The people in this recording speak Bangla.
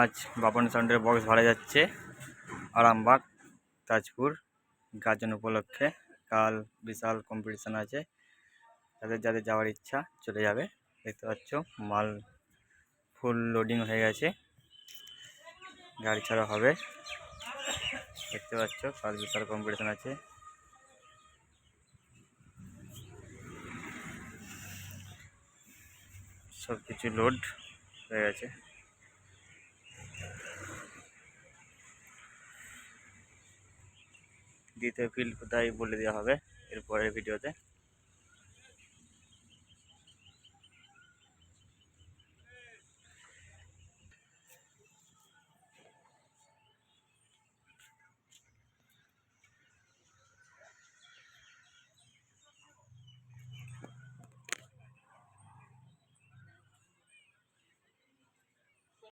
আজ বাপন সাউন্ডের বক্স ভাড়া যাচ্ছে। আরামবাগ, তাজপুর, গাজন উপলক্ষে। কাল বিশাল কম্পিটিশান আছে। তাদের যাদের যাওয়ার ইচ্ছা চলে যাবে। দেখতে পাচ্ছ, মাল ফুল লোডিং হয়ে গেছে। গাড়ি ছাড়া হবে। দেখতে পাচ্ছ, কাল বিশাল কম্পিটিশান আছে। সব কিছু লোড হয়ে গেছে। দ্বিতীয় ফিল্ড কোথায় বলে দেওয়া হবে এরপরের ভিডিওতে